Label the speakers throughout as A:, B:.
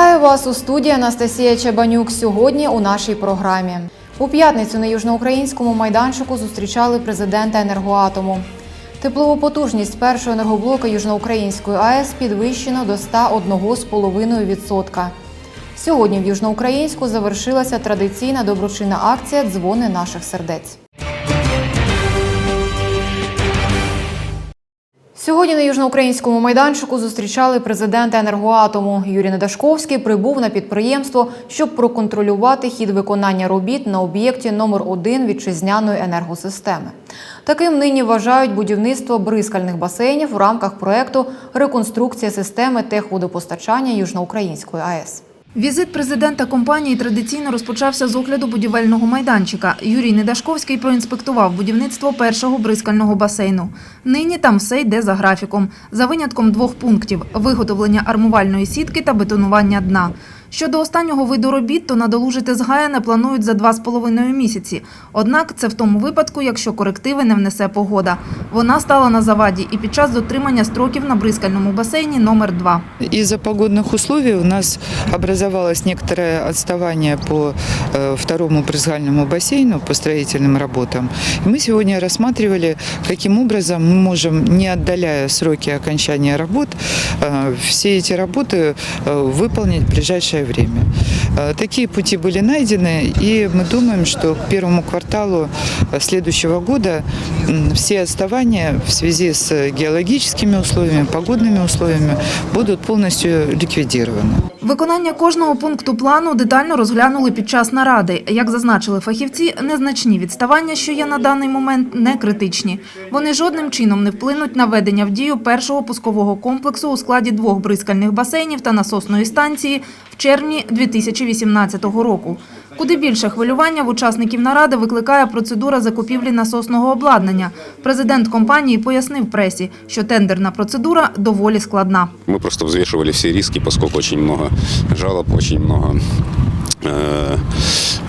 A: Вітаю вас у студії Анастасія Чабанюк. Сьогодні у нашій програмі. У п'ятницю на южноукраїнському майданчику зустрічали президента енергоатому. Теплову потужність першого енергоблока Южноукраїнської АЕС підвищено до 101,5%. Сьогодні в Южноукраїнську завершилася традиційна доброчинна акція Дзвони наших сердець. Сьогодні на южноукраїнському майданчику зустрічали президента енергоатому. Юрій Недашковський прибув на підприємство, щоб проконтролювати хід виконання робіт на об'єкті номер 1 вітчизняної енергосистеми. Таким нині вважають будівництво бризкальних басейнів в рамках проекту Реконструкція системи техводопостачання Южноукраїнської АЕС.
B: Візит президента компанії традиційно розпочався з огляду будівельного майданчика. Юрій Недашковський проінспектував будівництво першого бризкального басейну. Нині там все йде за графіком, за винятком двох пунктів – виготовлення армувальної сітки та бетонування дна. Щодо останнього виду робіт, то надолужити згаяне планують за два з половиною місяці. Однак це в тому випадку, якщо корективи не внесе погода. Вона стала на заваді і під час дотримання строків на бризкальному басейні номер 2
C: Из-за погодных условий у нас образовалось некоторое отставание по э, второму брызгальному бассейну, по строительным работам. И мы сегодня рассматривали, каким образом мы можем, не отдаляя сроки окончания работ, э, все эти работы э, выполнить в ближайшее время. Э, Такие пути были найдены, и мы думаем, что к первому кварталу э, следующего года м, все отставания в связи с геологическими условиями, погодными условиями будут полностью ликвидированы.
B: Виконання кожного пункту плану детально розглянули під час наради. Як зазначили фахівці, незначні відставання, що є на даний момент, не критичні. Вони жодним чином не вплинуть на введення в дію першого пускового комплексу у складі двох бризкальних басейнів та насосної станції в червні 2018 року. Куди більше хвилювання в учасників наради викликає процедура закупівлі насосного обладнання. Президент компанії пояснив пресі, що тендерна процедура доволі складна.
D: Мы просто взвешивали все риски, поскольку очень много жалоб, много э,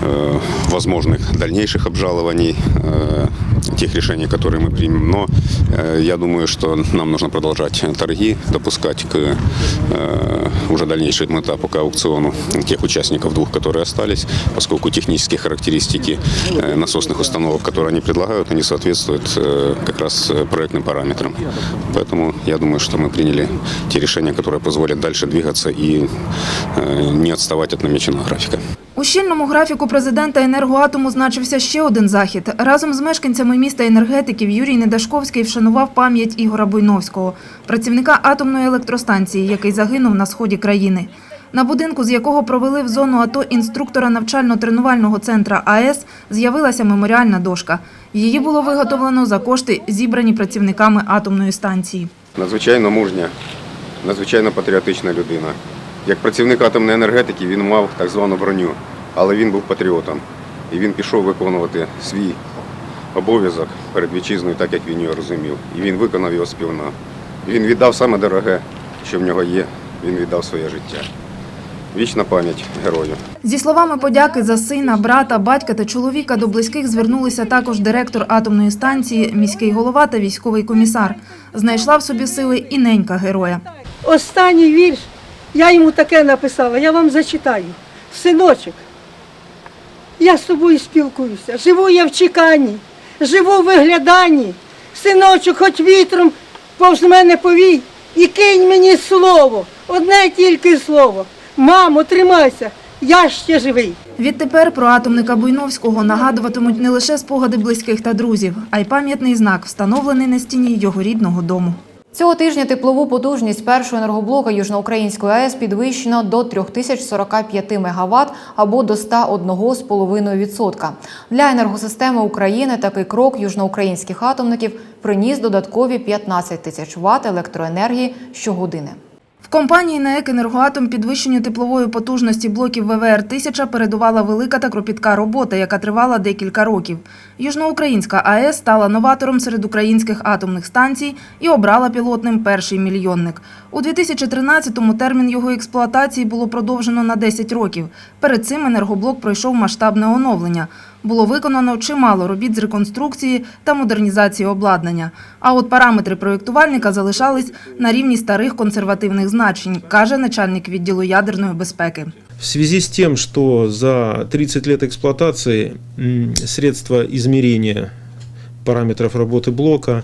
D: э, возможных дальнейших обжалований э, тех решений, которые мы примем. Но э, я думаю, что нам нужно продолжать торги, допускать к э, уже дальнейшему этапу, к аукциону тех участников двух, которые остались, поскольку технические характеристики насосных установок, которые они предлагают, они соответствуют как раз проектным параметрам. Поэтому я думаю, что мы приняли те решения, которые позволят дальше двигаться и не отставать от намеченного графика.
B: У щільному графіку президента енергоатому значився ще один захід. Разом з мешканцями міста енергетиків Юрій Недашковський вшанував пам'ять Ігора Буйновського, працівника атомної електростанції, який загинув на сході країни. На будинку, з якого провели в зону АТО інструктора навчально-тренувального центра АЕС, з'явилася меморіальна дошка. Її було виготовлено за кошти, зібрані працівниками атомної станції.
D: Надзвичайно мужня, надзвичайно патріотична людина. Як працівник атомної енергетики він мав так звану броню, але він був патріотом. І він пішов виконувати свій обов'язок перед вітчизною, так як він його розумів. І він виконав його співна. Він віддав саме дороге, що в нього є. Він віддав своє життя. Вічна пам'ять герою.
B: Зі словами подяки за сина, брата, батька та чоловіка до близьких звернулися також директор атомної станції, міський голова та військовий комісар. Знайшла в собі сили і ненька героя.
E: Останній вірш, я йому таке написала, я вам зачитаю. Синочок, я з тобою спілкуюся. Живу я в чеканні, живу в вигляданні. Синочок, хоч вітром повз мене повій і кинь мені слово, одне тільки слово. Мамо, тримайся, я ще живий.
B: Відтепер про атомника Буйновського нагадуватимуть не лише спогади близьких та друзів, а й пам'ятний знак, встановлений на стіні його рідного дому.
A: Цього тижня теплову потужність першого енергоблока Южноукраїнської АЕС підвищено до 3045 МВт або до 101,5%. Для енергосистеми України такий крок южноукраїнських атомників приніс додаткові 15 тисяч Вт електроенергії щогодини.
B: Компанії НАЕК «Енергоатом» підвищенню теплової потужності блоків ВВР-1000 передувала велика та кропітка робота, яка тривала декілька років. Южноукраїнська АЕС стала новатором серед українських атомних станцій і обрала пілотним перший мільйонник. У 2013-му термін його експлуатації було продовжено на 10 років. Перед цим енергоблок пройшов масштабне оновлення. Було виконано чимало робіт з реконструкції та модернізації обладнання. А от параметри проєктувальника залишались на рівні старих консервативних значень, каже начальник відділу ядерної безпеки.
F: В связи с тем, что за 30 лет эксплуатации м, средства измерения параметров работы блока,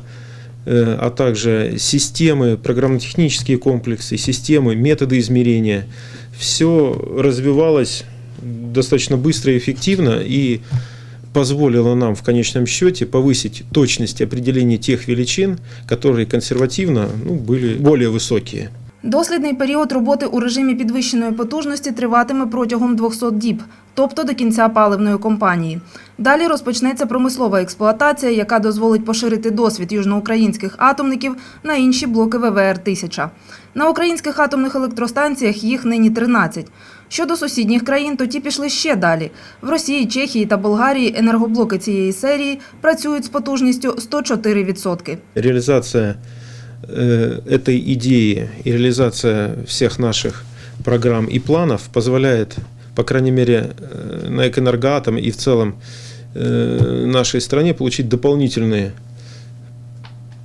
F: э, а также системы, программно-технические комплексы, системы, методы измерения, все развивалось достаточно быстро и эффективно и позволило нам в конечном счете повысить точность определения тех величин, которые консервативно ну, были более высокие.
B: Дослідний період роботи у режимі підвищеної потужності триватиме протягом 200 діб, тобто до кінця паливної кампанії. Далі розпочнеться промислова експлуатація, яка дозволить поширити досвід южноукраїнських атомників на інші блоки ВВР-1000. На українських атомних електростанціях їх нині 13. Щодо сусідніх країн, то ті пішли ще далі. В Росії, Чехії та Болгарії енергоблоки цієї серії працюють з потужністю 104%.
F: реализация э, этой идеи и реализация всех наших программ и планов позволяет, по крайней мере, э, на Экэнергоатом и в целом э, нашей стране получить дополнительные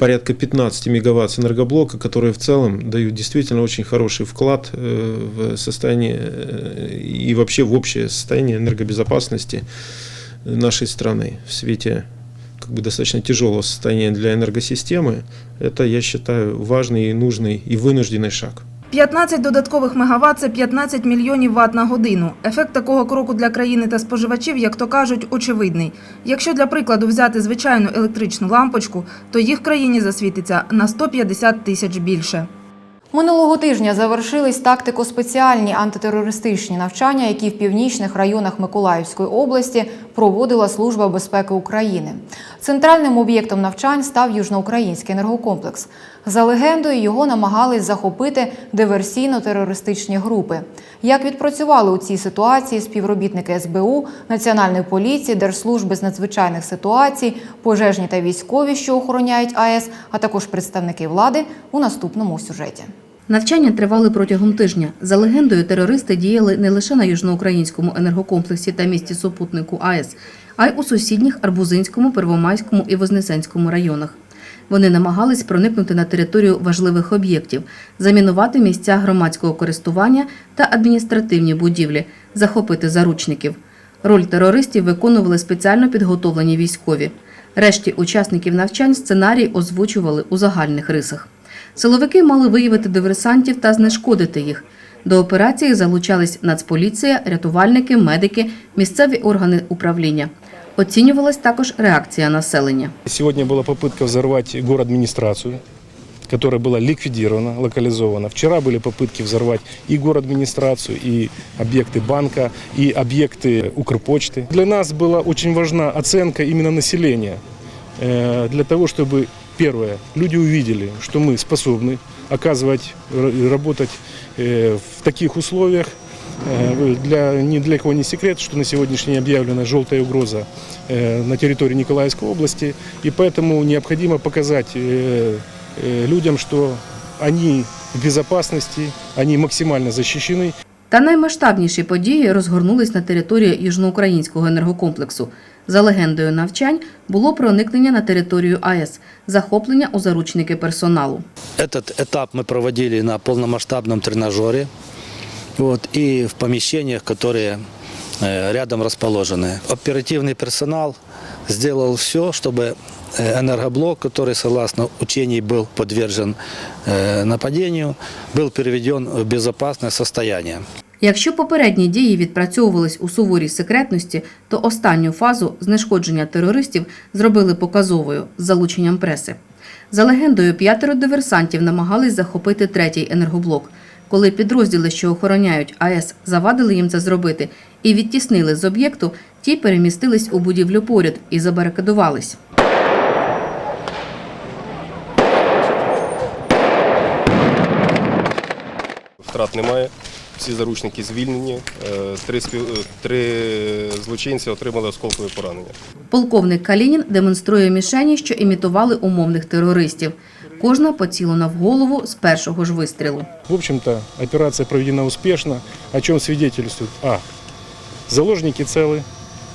F: порядка 15 мегаватт энергоблока, которые в целом дают действительно очень хороший вклад э, в состояние э, и вообще в общее состояние энергобезопасности нашей страны в свете как бы достаточно тяжелого состояния для энергосистемы, это, я считаю, важный и нужный и вынужденный шаг.
B: 15 додаткових мегаватт – це 15 мільйонів ватт на годину. Ефект такого кроку для країни та споживачів, як то кажуть, очевидний. Якщо для прикладу взяти звичайну електричну лампочку, то їх в країні засвітиться на 150 тисяч більше.
A: Минулого тижня завершились тактико-спеціальні антитерористичні навчання, які в північних районах Миколаївської області проводила Служба безпеки України. Центральним об'єктом навчань став южноукраїнський енергокомплекс. За легендою, його намагались захопити диверсійно-терористичні групи. Як відпрацювали у цій ситуації співробітники СБУ, Національної поліції, Держслужби з надзвичайних ситуацій, пожежні та військові, що охороняють АЕС, а також представники влади у наступному сюжеті.
G: Навчання тривали протягом тижня. За легендою, терористи діяли не лише на южноукраїнському енергокомплексі та місті супутнику АЕС, а й у сусідніх Арбузинському, Первомайському і Вознесенському районах. Вони намагались проникнути на територію важливих об'єктів, замінувати місця громадського користування та адміністративні будівлі, захопити заручників. Роль терористів виконували спеціально підготовлені військові. Решті учасників навчань сценарій озвучували у загальних рисах. Силовики мали виявити диверсантів та знешкодити їх. До операції залучались Нацполіція, рятувальники, медики, місцеві органи управління. Оцінювалась також реакція населення.
H: Сегодня была попытка взорвать город-администрацию, которая была ликвидирована, локализована. Вчера были попытки взорвать и город-администрацию, и объекты банка, и объекты Укрпочты. Для нас была очень важна оценка именно населения, э, для того, чтобы, первое, люди увидели, что мы способны оказывать, р- работать э, в таких условиях, Э, Для, ни для кого не секрет, что на сегодняшний день объявлена желтая угроза э, на территории Николаевской области, и поэтому необходимо показать э, э, людям, что они в безопасности, они максимально защищены,
G: Та наймасштабніші події розгорнулись на території южноукраїнського енергокомплексу. За легендою навчань було проникнення на територію АЕС, захоплення у заручники персоналу.
I: Этот этап мы проводили на полномасштабном тренажере вот, и в помещениях, которые э, рядом расположены. Оперативный персонал сделал все, чтобы э, энергоблок, который, согласно учений, был подвержен э, нападению, был переведен в безопасное состояние.
G: Якщо попередні дії відпрацьовувались у суворій секретності, то останню фазу знешкодження терористів зробили показовою з залученням преси. За легендою, п'ятеро диверсантів намагались захопити третій енергоблок. Коли підрозділи, що охороняють АЕС, завадили їм це зробити і відтіснили з об'єкту, ті перемістились у будівлю поряд і забарикадувались.
J: Втрат немає Всі заручники звільнені. Е, Три, спів... е, три злочинці отримали осколкові поранення.
G: Полковник Калінін демонструє мішені, що імітували умовних терористів. Кожна поцілена в голову з першого ж вистрілу.
H: В общем-то, операция проведена успешно, о чем свидетельствует, а, заложники целы,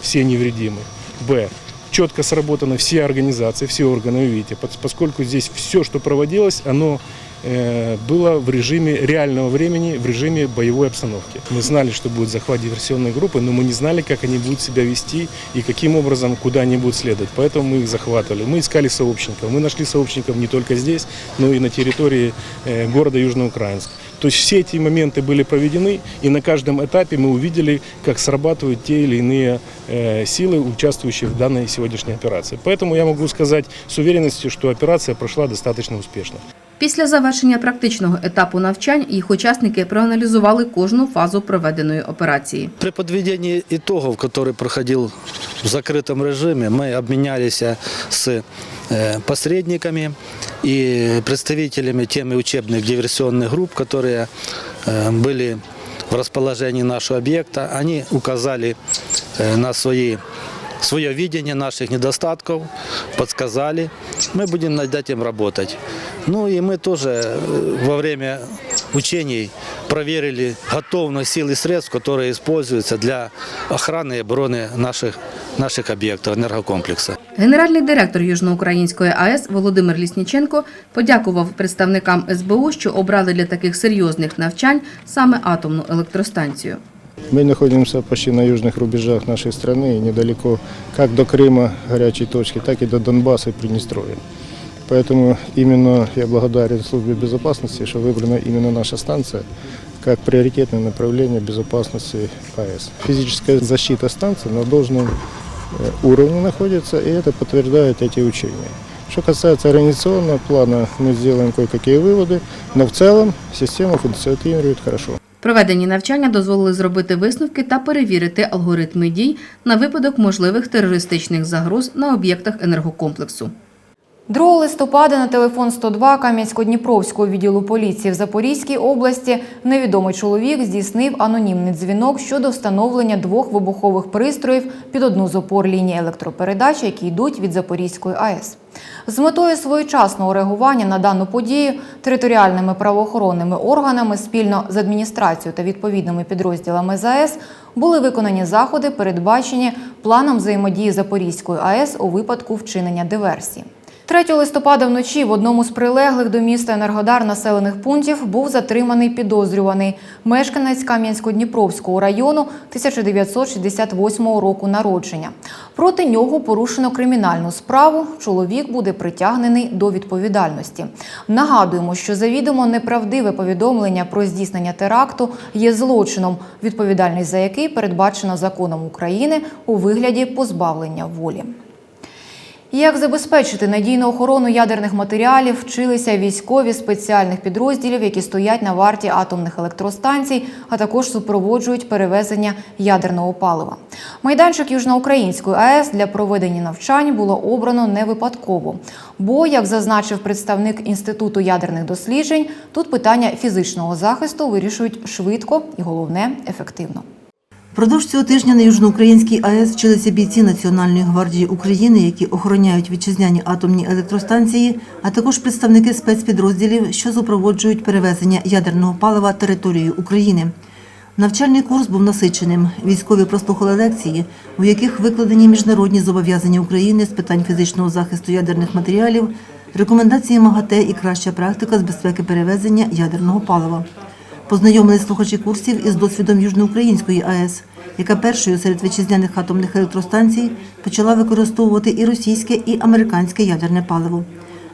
H: все невредимы. Б. Четко сработаны все организации, все органы, вы видите, пос- поскольку здесь все, что проводилось, оно э, Было в режиме реального времени, в режиме боевой обстановки. Мы знали, что будет захват диверсионной группы, но мы не знали, как они будут себя вести и каким образом, куда они будут следовать. Поэтому мы их захватывали. Мы искали сообщников. Мы нашли сообщников не только здесь, но и на территории э, города Южноукраинск. То есть все эти моменты были проведены, и на каждом этапе мы увидели, как срабатывают те или иные э, силы, участвующие в данной сегодняшней операции. Поэтому я могу сказать с уверенностью, что операция прошла достаточно успешно.
G: Після завершення практичного етапу навчань їх учасники проаналізували кожну фазу проведеної операції.
I: При подведении итогов, который проходил в закрытом режиме, мы обменялись с э, посредниками и представителями теми учебных диверсионных групп, которые э, были в расположении нашего объекта. Они указали э, на свои свое видение наших недостатков, подсказали. Мы будем над этим работать. Ну и мы тоже э, во время учений проверили готовность сил и средств, которые используются для охраны и обороны наших, наших объектов энергокомплекса.
G: Генеральний директор Южноукраїнської АЕС Володимир Лісніченко подякував представникам СБУ, що обрали для таких серйозних навчань саме атомну електростанцію.
K: Мы находимся почти на южных рубежах нашей страны, и недалеко как до Крыма, горячей точки, так и до Донбасса и Приднестровья. Поэтому именно я благодарен службе безопасности, что выбрана именно наша станция как приоритетное направление безопасности АЭС. Физическая защита станции на должном э, уровне находится, и это подтверждают эти учения. Что касается организационного плана, мы сделаем кое-какие выводы, но в целом система функционирует хорошо.
G: Проведені навчання дозволили зробити висновки та перевірити алгоритми дій на випадок можливих терористичних загроз на об'єктах енергокомплексу.
A: 2 листопада на телефон 102 Кам'янсько-Дніпровського відділу поліції в Запорізькій області невідомий чоловік здійснив анонімний дзвінок щодо встановлення двох вибухових пристроїв під одну з опор лінії електропередач, які йдуть від Запорізької АЕС. З метою своєчасного реагування на дану подію територіальними правоохоронними органами спільно з адміністрацією та відповідними підрозділами ЗАЕС були виконані заходи, передбачені планом взаємодії Запорізької АЕС у випадку вчинення диверсії. 3 листопада вночі в одному з прилеглих до міста Енергодар населених пунктів був затриманий підозрюваний мешканець Кам'янсько-Дніпровського району 1968 року народження. Проти нього порушено кримінальну справу. Чоловік буде притягнений до відповідальності. Нагадуємо, що завідомо неправдиве повідомлення про здійснення теракту є злочином, відповідальність за який передбачена законом України у вигляді позбавлення волі. Як забезпечити надійну охорону ядерних матеріалів, вчилися військові спеціальних підрозділів, які стоять на варті атомних електростанцій, а також супроводжують перевезення ядерного палива. Майданчик Южноукраїнської АЕС для проведення навчань було обрано не випадково. Бо, як зазначив представник інституту ядерних досліджень, тут питання фізичного захисту вирішують швидко і головне ефективно.
L: Продовж цього тижня на Южноукраїнській АЕС вчилися бійці Національної гвардії України, які охороняють вітчизняні атомні електростанції, а також представники спецпідрозділів, що супроводжують перевезення ядерного палива територією України. Навчальний курс був насиченим. Військові прослухали лекції, у яких викладені міжнародні зобов'язання України з питань фізичного захисту ядерних матеріалів, рекомендації МАГАТЕ і краща практика з безпеки перевезення ядерного палива. Познайомились слухачі курсів із досвідом Южноукраїнської АЕС, яка першою серед вітчизняних атомних електростанцій почала використовувати і російське, і американське ядерне паливо.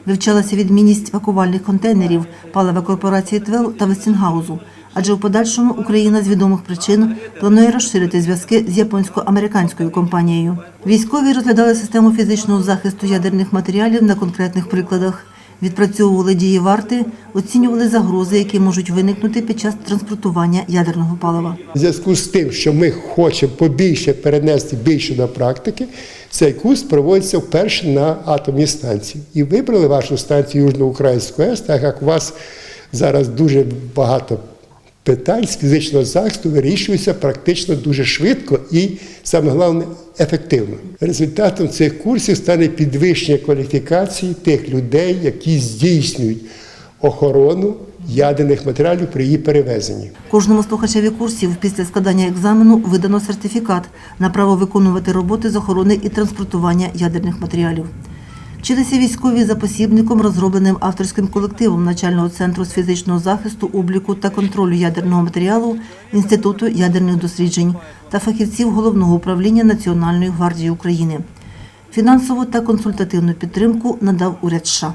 L: Вивчалася відмінність пакувальних контейнерів палива корпорації ТВЕЛ та Вестінгаузу, адже в подальшому Україна з відомих причин планує розширити зв'язки з японсько-американською компанією. Військові розглядали систему фізичного захисту ядерних матеріалів на конкретних прикладах. Відпрацьовували дії варти, оцінювали загрози, які можуть виникнути під час транспортування ядерного палива.
M: В зв'язку з тим, що ми хочемо побільше перенести більше на практики, цей курс проводиться вперше на атомній станції. І вибрали вашу станцію Южноукраїнську АЕС, так як у вас зараз дуже багато питань з фізичного захисту вирішуються практично дуже швидко і, саме головне, ефективно. Результатом цих курсів стане підвищення кваліфікації тих людей, які здійснюють охорону ядерних матеріалів при її перевезенні.
L: Кожному слухачеві курсів після складання екзамену видано сертифікат на право виконувати роботи з охорони і транспортування ядерних матеріалів. Вчилися військові за посібником, розробленим авторським колективом начального центру з фізичного захисту, обліку та контролю ядерного матеріалу Інституту ядерних досліджень та фахівців Головного управління Національної гвардії України. Фінансову та консультативну підтримку надав уряд США.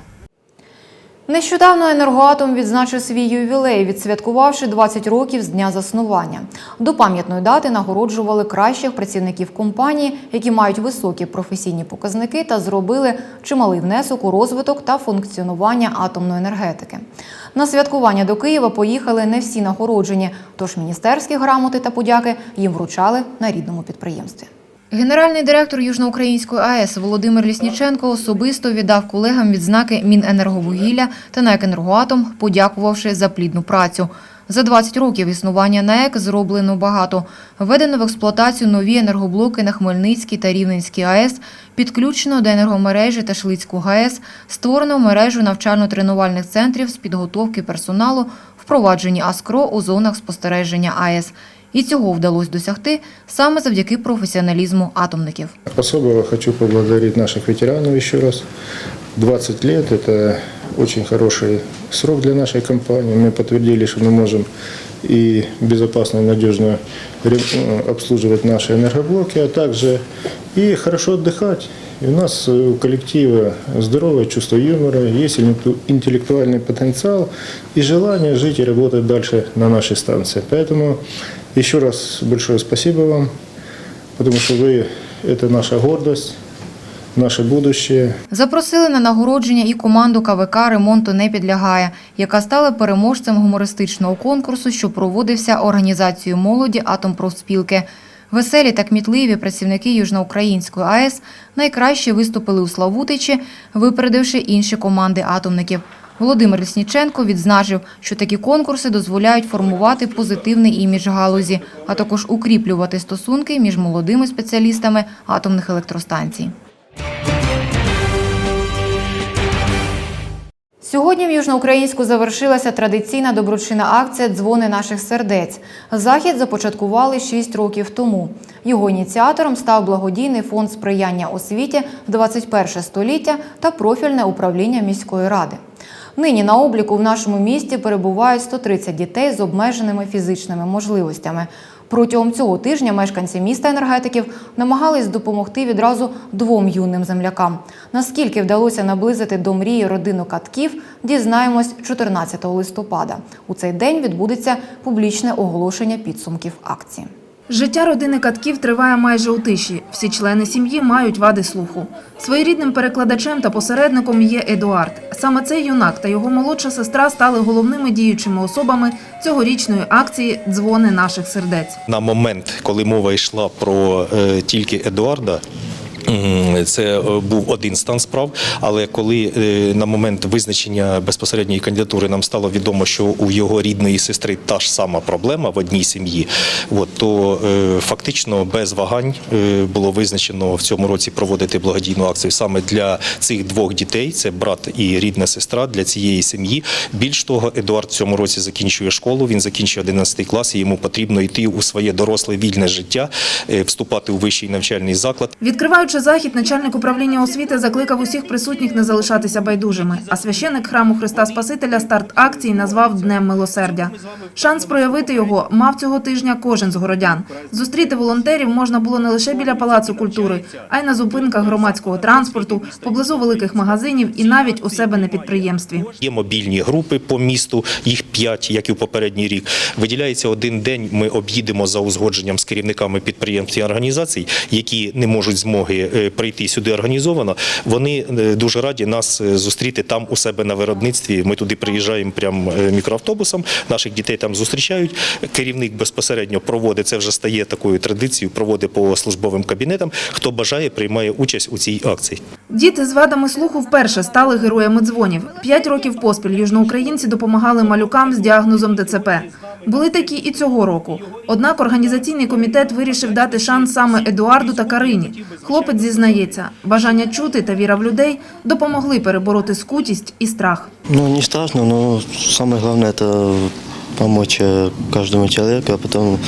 A: Нещодавно енергоатом відзначив свій ювілей, відсвяткувавши 20 років з дня заснування. До пам'ятної дати нагороджували кращих працівників компанії, які мають високі професійні показники та зробили чималий внесок у розвиток та функціонування атомної енергетики. На святкування до Києва поїхали не всі нагороджені, тож міністерські грамоти та подяки їм вручали на рідному підприємстві. Генеральний директор Южноукраїнської АЕС Володимир Лісніченко особисто віддав колегам відзнаки Міненерговугілля та НАЕК «Енергоатом», подякувавши за плідну працю. За 20 років існування НАЕК зроблено багато. Введено в експлуатацію нові енергоблоки на Хмельницькій та Рівненській АЕС, підключено до енергомережі та Шлицьку ГАЕС, створено мережу навчально-тренувальних центрів з підготовки персоналу, впроваджені АСКРО у зонах спостереження АЕС. І цього вдалося досягти саме завдяки професіоналізму атомників.
K: Особо хочу поблагодарить наших ветеранов еще раз. 20 лет – это очень хороший срок для нашей компании. Мы подтвердили, что мы можем и безопасно и надежно ре- э, обслуживать наши энергоблоки, а также и хорошо отдыхать. И у нас э, у коллектива здоровое чувство юмора, есть интеллекту- интеллектуальный потенциал и желание жить и работать дальше на нашей станции. Поэтому еще раз большое спасибо вам, потому что вы – это наша гордость, наше будущее.
A: Запросили на нагородження і команду КВК ремонту не підлягає, яка стала переможцем гумористичного конкурсу, що проводився організацією молоді Атомпрофспілки. Веселі та кмітливі працівники Южноукраїнської АЕС найкраще виступили у Славутичі, випередивши інші команди атомників. Володимир Лісніченко відзначив, що такі конкурси дозволяють формувати позитивний імідж галузі, а також укріплювати стосунки між молодими спеціалістами атомних електростанцій. Сьогодні в Южноукраїнську завершилася традиційна доброчинна акція Дзвони наших сердець. Захід започаткували 6 років тому. Його ініціатором став благодійний фонд сприяння освіті в 21 століття та профільне управління міської ради. Нині на обліку в нашому місті перебувають 130 дітей з обмеженими фізичними можливостями. Протягом цього тижня мешканці міста енергетиків намагались допомогти відразу двом юним землякам. Наскільки вдалося наблизити до мрії родину катків, дізнаємось 14 листопада. У цей день відбудеться публічне оголошення підсумків акції.
B: Життя родини катків триває майже у тиші. Всі члени сім'ї мають вади слуху. Своєрідним перекладачем та посередником є Едуард. Саме цей юнак та його молодша сестра стали головними діючими особами цьогорічної акції Дзвони наших сердець.
N: на момент, коли мова йшла про е, тільки Едуарда. Це е, був один стан справ, але коли е, на момент визначення безпосередньої кандидатури нам стало відомо, що у його рідної сестри та ж сама проблема в одній сім'ї, то е, фактично без вагань було визначено в цьому році проводити благодійну акцію саме для цих двох дітей: це брат і рідна сестра для цієї сім'ї. Більш того, Едуард в цьому році закінчує школу. Він закінчує 11 клас, і йому потрібно йти у своє доросле вільне життя, вступати у вищий навчальний заклад.
B: Відкриваючи захід, начальник управління освіти закликав усіх присутніх не залишатися байдужими. А священик храму Христа Спасителя старт акції назвав Днем милосердя. Шанс проявити його мав цього тижня кожен з городян. Зустріти волонтерів можна було не лише біля палацу культури, а й на зупинках громадського транспорту, поблизу великих магазинів і навіть у себе на підприємстві.
N: Є мобільні групи по місту, їх п'ять, як і в попередній рік. Виділяється один день. Ми об'їдемо за узгодженням з керівниками підприємств і організацій, які не можуть змоги е, прийти сюди організовано. Вони е, дуже раді нас е, зустріти там у себе на виробництві. Ми туди приїжджаємо прям е, мікроавтобусом. Наших дітей там зустрічають. Керівник безпосередньо проводить це вже стає такою традицією. Проводить по службовим кабінетам. Хто бажає, приймає участь у цій акції.
B: Діти з вадами слуху вперше стали героями дзвонів. П'ять років поспіль южноукраїнці допомагали малюкам з діагнозом ДЦП. Були такі і цього року. Однак організаційний комітет вирішив дати шанс саме Едуарду та Карині. Хлопець зізнається, бажання чути та віра в людей допомогли перебороти скутість і страх.
O: Ну, не страшно, але найголовніше это помочь э, каждому человеку, а потом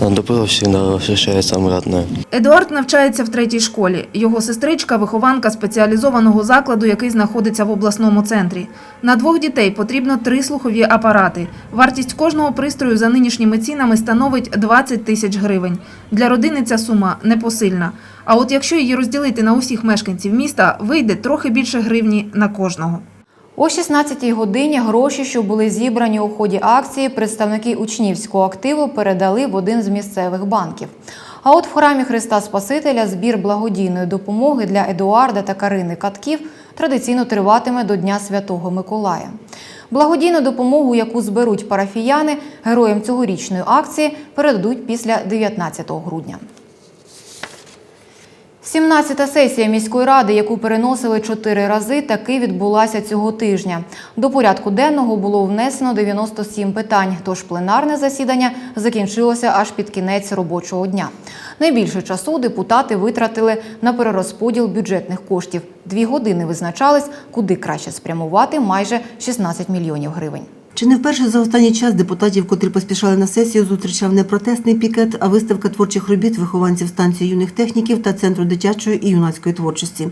O: э, добро всегда ощущает самое родное.
B: Едуард навчається в третій школі. Його сестричка вихованка спеціалізованого закладу, який знаходиться в обласному центрі. На двох дітей потрібно три слухові апарати. Вартість кожного пристрою за нинішніми цінами становить 20 тисяч гривень. Для родини ця сума непосильна. А от якщо її розділити на усіх мешканців міста, вийде трохи більше гривні на кожного.
A: О 16-й годині гроші, що були зібрані у ході акції, представники учнівського активу передали в один з місцевих банків. А от в храмі Христа Спасителя збір благодійної допомоги для Едуарда та Карини Катків традиційно триватиме до Дня Святого Миколая. Благодійну допомогу, яку зберуть парафіяни, героям цьогорічної акції передадуть після 19 грудня. 17-та сесія міської ради, яку переносили чотири рази, таки відбулася цього тижня. До порядку денного було внесено 97 питань, тож пленарне засідання закінчилося аж під кінець робочого дня. Найбільше часу депутати витратили на перерозподіл бюджетних коштів. Дві години визначались, куди краще спрямувати майже 16 мільйонів гривень.
L: Чи не вперше за останній час депутатів, котрі поспішали на сесію, зустрічав не протестний пікет, а виставка творчих робіт вихованців станції юних техніків та центру дитячої і юнацької творчості.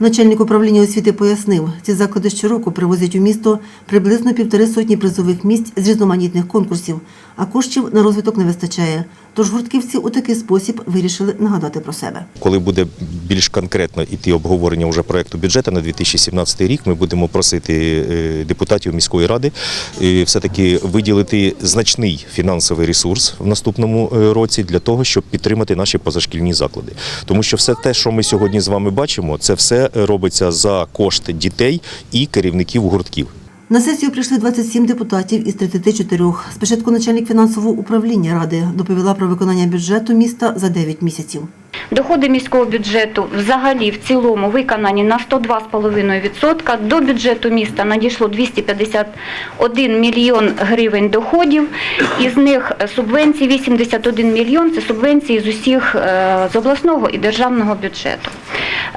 L: Начальник управління освіти пояснив, ці заклади щороку привозять у місто приблизно півтори сотні призових місць з різноманітних конкурсів, а коштів на розвиток не вистачає. Тож гуртківці у такий спосіб вирішили нагадати про себе.
N: Коли буде більш конкретно іти обговорення вже проекту бюджету на 2017 рік, ми будемо просити е, депутатів міської ради е, все-таки виділити значний фінансовий ресурс в наступному е, році для того, щоб підтримати наші позашкільні заклади. Тому що все те, що ми сьогодні з вами бачимо, це все робиться за кошти дітей і керівників гуртків.
L: На сесію прийшли 27 депутатів із 34. Спочатку начальник фінансового управління ради доповіла про виконання бюджету міста за 9 місяців.
P: Доходи міського бюджету взагалі в цілому виконані на 102,5%. До бюджету міста надійшло 251 мільйон гривень доходів. Із них субвенції 81 мільйон – це субвенції з усіх е, з обласного і державного бюджету.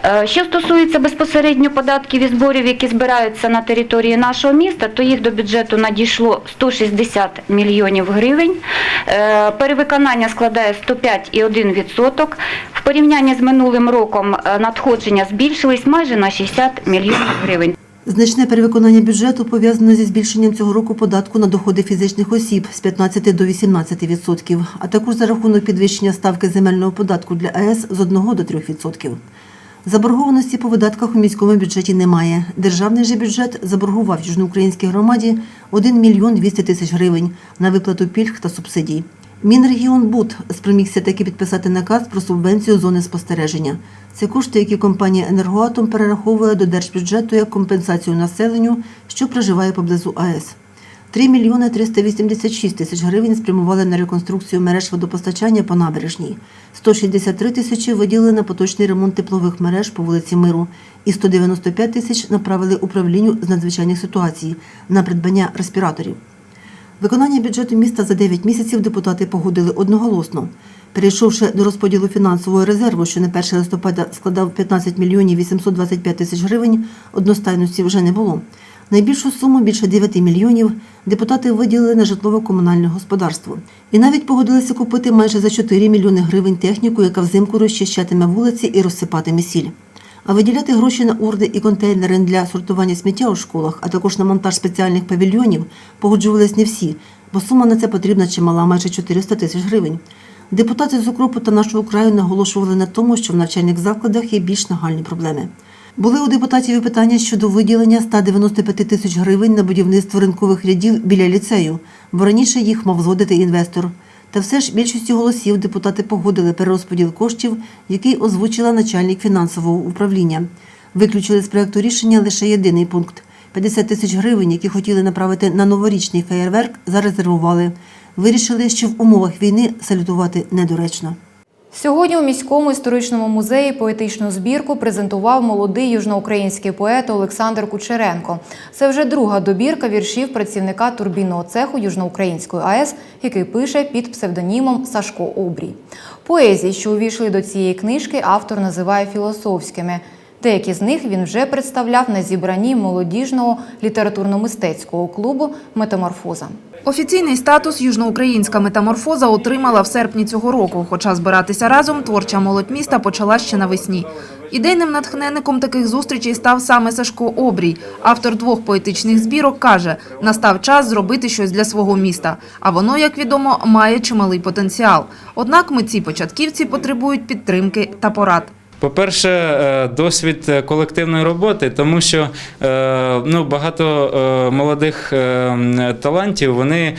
P: Е, Що стосується безпосередньо податків і зборів, які збираються на території нашого міста, то їх до бюджету надійшло 160 мільйонів гривень. Е, Перевиконання складає 105,1%. В порівнянні з минулим роком е, надходження збільшились майже на 60 мільйонів гривень.
L: Значне перевиконання бюджету пов'язане зі збільшенням цього року податку на доходи фізичних осіб з 15 до 18 відсотків, а також за рахунок підвищення ставки земельного податку для АЕС з 1 до 3 відсотків. Заборгованості по видатках у міському бюджеті немає. Державний же бюджет заборгував южноукраїнській громаді 1 мільйон 200 тисяч гривень на виплату пільг та субсидій. Мінрегіонбуд спромігся таки підписати наказ про субвенцію зони спостереження. Це кошти, які компанія «Енергоатом» перераховує до держбюджету як компенсацію населенню, що проживає поблизу АЕС. 3 мільйони 386 тисяч гривень спрямували на реконструкцію мереж водопостачання по набережній. 163 тисячі виділили на поточний ремонт теплових мереж по вулиці Миру і 195 тисяч направили управлінню з надзвичайних ситуацій на придбання респіраторів. Виконання бюджету міста за 9 місяців депутати погодили одноголосно. Перейшовши до розподілу фінансового резерву, що на 1 листопада складав 15 мільйонів 825 тисяч гривень, одностайності вже не було. Найбільшу суму більше 9 мільйонів депутати виділили на житлово-комунальне господарство. І навіть погодилися купити майже за 4 мільйони гривень техніку, яка взимку розчищатиме вулиці і розсипатиме сіль. А виділяти гроші на урди і контейнери для сортування сміття у школах, а також на монтаж спеціальних павільйонів погоджувались не всі, бо сума на це потрібна чимала майже 400 тисяч гривень. Депутати з укропу та нашого краю наголошували на тому, що в навчальних закладах є більш нагальні проблеми. Були у депутатів і питання щодо виділення 195 тисяч гривень на будівництво ринкових рядів біля ліцею, бо раніше їх мав зводити інвестор. Та все ж більшістю голосів депутати погодили перерозподіл коштів, який озвучила начальник фінансового управління. Виключили з проекту рішення лише єдиний пункт: 50 тисяч гривень, які хотіли направити на новорічний феєрверк, зарезервували. Вирішили, що в умовах війни салютувати недоречно.
A: Сьогодні у міському історичному музеї поетичну збірку презентував молодий южноукраїнський поет Олександр Кучеренко. Це вже друга добірка віршів працівника турбінного цеху Южноукраїнської АЕС, який пише під псевдонімом Сашко Обрій. Поезії, що увійшли до цієї книжки, автор називає філософськими. Деякі з них він вже представляв на зібранні молодіжного літературно-мистецького клубу Метаморфоза.
B: Офіційний статус южноукраїнська метаморфоза отримала в серпні цього року, хоча збиратися разом творча молодь міста почала ще навесні. Ідейним натхненником таких зустрічей став саме Сашко Обрій. Автор двох поетичних збірок каже, настав час зробити щось для свого міста. А воно, як відомо, має чималий потенціал. Однак митці початківці потребують підтримки та порад.
Q: По-перше, е, досвід е, колективної роботи, тому що е, ну, багато молодих талантів вони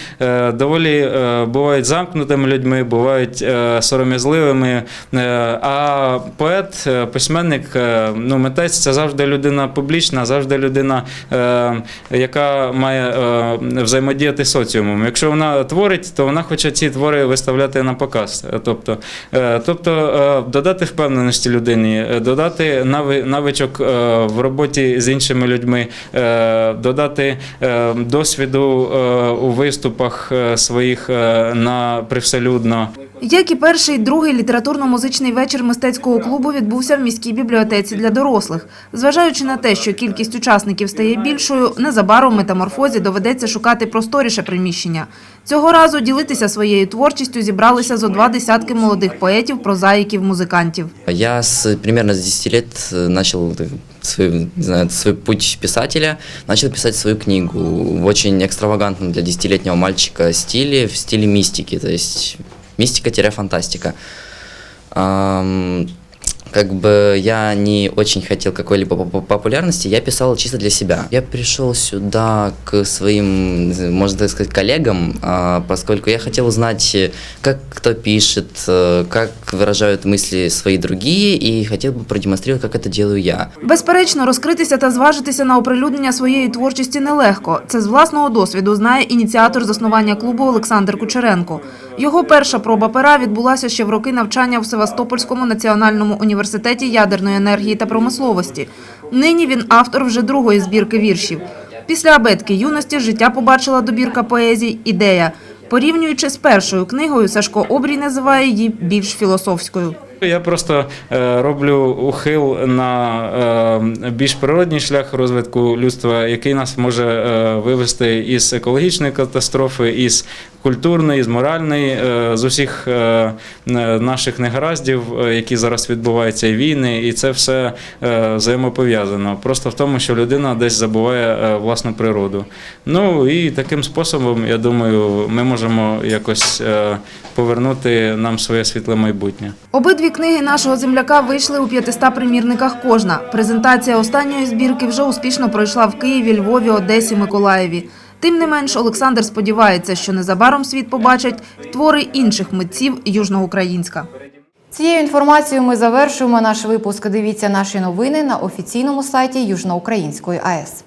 Q: доволі бувають замкнутими людьми, бувають сором'язливими. А поет, письменник, ну, митець це завжди людина публічна, завжди людина, яка має взаємодіяти з соціумом. Якщо вона творить, то вона хоче ці твори виставляти на показ. Тобто, тобто додати впевненості людині, е, додати нави- навичок е, в роботі з іншими людьми, е, додати досвіду у виступах своїх на привселюдно.
B: Як і перший, і другий літературно-музичний вечір мистецького клубу відбувся в міській бібліотеці для дорослих. Зважаючи на те, що кількість учасників стає більшою, незабаром метаморфозі доведеться шукати просторіше приміщення. Цього разу ділитися своєю творчістю зібралися зо два десятки молодих поетів, прозаїків, музикантів.
R: Я с примерно с 10 лет э, начал э, свой, не знаю, свой путь писателя, начал писать свою книгу в очень экстравагантном для 10-летнего мальчика стиле, в стиле мистики, то есть мистика-фантастика Ам, Как бы я не очень хотел какой-либо поп- популярности, я писал чисто для себя. Я пришел сюда к своим, не знаю, можно так сказать, коллегам, а, поскольку я хотел узнать, э, как кто пишет, э, как выражают мысли свои другие, и хотел бы продемонстрировать, как это делаю я.
B: Безперечно, розкритися та зважитися на оприлюднення своєї творчості нелегко. Це з власного досвіду знає ініціатор заснування клубу Олександр Кучеренко. Його перша проба пера відбулася ще в роки навчання в Севастопольському національному університеті ядерної енергії та промисловості. Нині він автор вже другої збірки віршів. Після абетки юності життя побачила добірка поезій «Ідея». Порівнюючи з першою книгою, Сашко Обрій називає її більш філософською.
Q: Я просто е, роблю ухил на е, більш природній шлях розвитку людства, який нас може е, вивести із екологічної катастрофи, із культурної, з моральної, з усіх наших негараздів, які зараз відбуваються, і війни, і це все взаємопов'язано. Просто в тому, що людина десь забуває власну природу. Ну і таким способом, я думаю, ми можемо якось повернути нам своє світле майбутнє.
B: Обидві книги нашого земляка вийшли у 500 примірниках кожна. Презентація останньої збірки вже успішно пройшла в Києві, Львові, Одесі, Миколаєві. Тим не менш, Олександр сподівається, що незабаром світ побачить твори інших митців Южноукраїнська.
A: Цією інформацією ми завершуємо наш випуск. Дивіться наші новини на офіційному сайті Южноукраїнської АЕС.